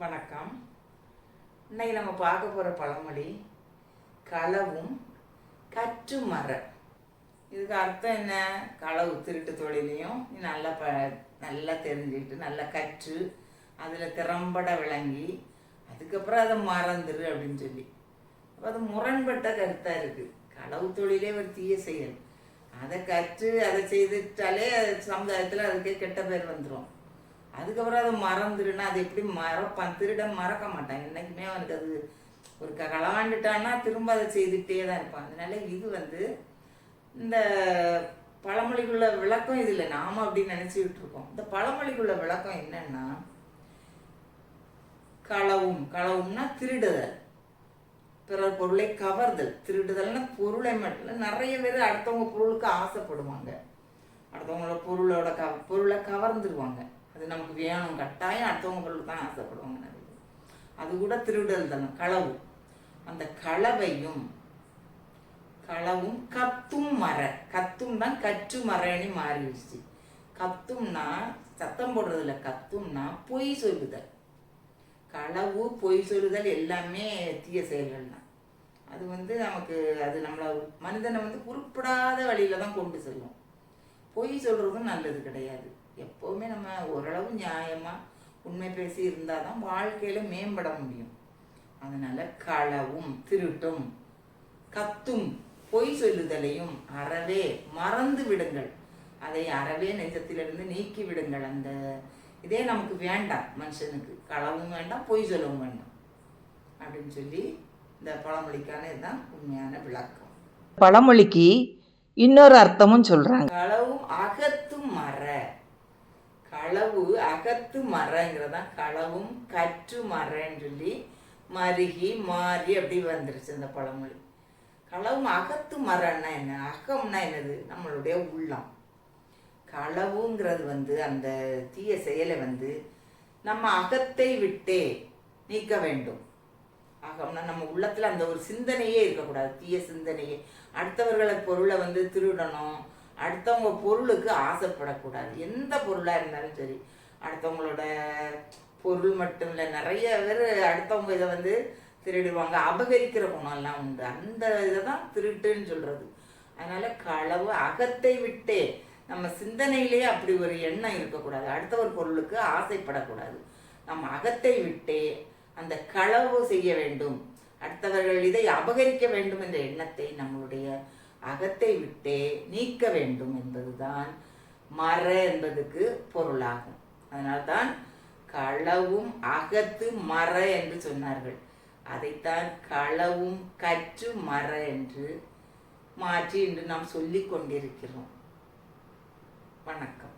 வணக்கம். இன்னைக்கு நம்ம பார்க்க போகிற பழமொழி களவும் கற்று மர இதுக்கு அர்த்தம் என்ன? களவு திருட்டு தொழிலையும் நீ நல்லா ப நல்லா தெரிஞ்சுக்கிட்டு நல்லா கற்று அதில் திறம்பட விளங்கி அதுக்கப்புறம் அதை மறந்துரு அப்படின்னு சொல்லி. அப்போ அது முரண்பட்ட கருத்தாக இருக்குது களவு தொழிலே ஒரு தீய செயல். அதை கற்று அதை செய்துட்டாலே சமுதாயத்தில் அதுக்கே கெட்ட பேர் வந்துடும் அதுக்கப்புறம் அதை மறந்துடுனா அது எப்படி மறப்பான்? திருடன் மறக்க மாட்டான். என்றைக்குமே அவனுக்கு அது ஒரு க- களவாண்டுட்டான்னா திரும்ப அதை செய்துட்டே தான் இருப்பான். அதனால இது வந்து இந்த பழமொழிக்குள்ள விளக்கம் இது இல்லை. நாம அப்படின்னு நினச்சிக்கிட்டு இருக்கோம் இந்த பழமொழிக்குள்ள விளக்கம் என்னன்னா களவும். களவும்னா திருடுதல். பிறர் பொருளை கவர்தல். திருடுதல்னா பொருளை மட்டும் நிறைய பேர் அடுத்தவங்க பொருளுக்கு ஆசைப்படுவாங்க. அடுத்தவங்களோட பொருளோட க பொருளை கவர்ந்துருவாங்க. அது நமக்கு வேணும். கட்டாயம் அடுத்தவங்க பொருள் தான் ஆசைப்படுவாங்க நிறைய அது கூட திருடல் தானே களவு. அந்த களவையும் களவும் கத்தும் மர. கத்தும் தான் கற்று மரன்னு மாறிடுச்சு. கத்தும்னா சத்தம் போடுறதுல கத்தும்னா பொய் சொல்லுதல். களவு பொய் சொல்லுதல் எல்லாமே தீய செயல்கள் தான். அது வந்து நமக்கு அது நம்மளை மனிதனை வந்து குறிப்பிடாத வழியில தான் கொண்டு செல்லும். பொய் சொல்றதும் நல்லது கிடையாது. எப்போவுமே நம்ம ஓரளவு நியாயமா உண்மை பேசி இருந்தால் தான் வாழ்க்கையில மேம்பட முடியும். அதனால களவும் திருட்டும் கத்தும் பொய் சொல்லுதலையும் அறவே மறந்து விடுங்கள். அதை அறவே நெஞ்சத்திலிருந்து நீக்கி விடுங்கள். அந்த இதே நமக்கு வேண்டாம் மனுஷனுக்கு. களவும் வேண்டாம் பொய் சொல்லவும் வேண்டாம். அப்படின்னு சொல்லி இந்த பழமொழிக்கான இதுதான் உண்மையான விளக்கம். பழமொழிக்கு இன்னொரு அர்த்தமும் சொல்றாங்க. களவும் அகத்து மர களவு அகத்து மரங்கிறதான் களவும் கற்று மரன்னு சொல்லி மருகி மாறி அப்படி வந்துருச்சு இந்த பழமொழி. களவும் அகத்து மரம்னா என்ன? அகம்னா என்னது? நம்மளுடைய உள்ளம். களவுங்கிறது வந்து அந்த தீய செயலை வந்து நம்ம அகத்தை விட்டே நீக்க வேண்டும். அகம்னா நம்ம உள்ளத்தில் அந்த ஒரு சிந்தனையே இருக்கக்கூடாது. தீய சிந்தனையே. அடுத்தவர்களை பொருளை வந்து திருடணும். அடுத்தவங்க பொருளுக்கு ஆசைப்படக்கூடாது. எந்த பொருளாக இருந்தாலும் சரி. அடுத்தவங்களோட பொருள் மட்டும் இல்லை நிறைய பேர் அடுத்தவங்க இதை வந்து திருடுவாங்க. அபகரிக்கிற குணம்லாம் உண்டு. அந்த இதை தான் திருட்டுன்னு சொல்கிறது அதனால் களவு அகத்தை விட்டே நம்ம சிந்தனையிலேயே அப்படி ஒரு எண்ணம் இருக்கக்கூடாது. அடுத்தவர் பொருளுக்கு ஆசைப்படக்கூடாது. நம்ம அகத்தை விட்டே அந்த களவு செய்ய வேண்டும். அடுத்தவர்கள் இதை அபகரிக்க வேண்டும் என்ற எண்ணத்தை நம்மளுடைய அகத்தை விட்டே நீக்க வேண்டும் என்பதுதான் மற என்பதுக்கு பொருளாகும். அதனால்தான் களவும் அகத்து மற என்று சொன்னார்கள். அதைத்தான் களவும் கற்று மற என்று மாற்றி இன்று நாம் சொல்லிக் கொண்டிருக்கிறோம். வணக்கம்.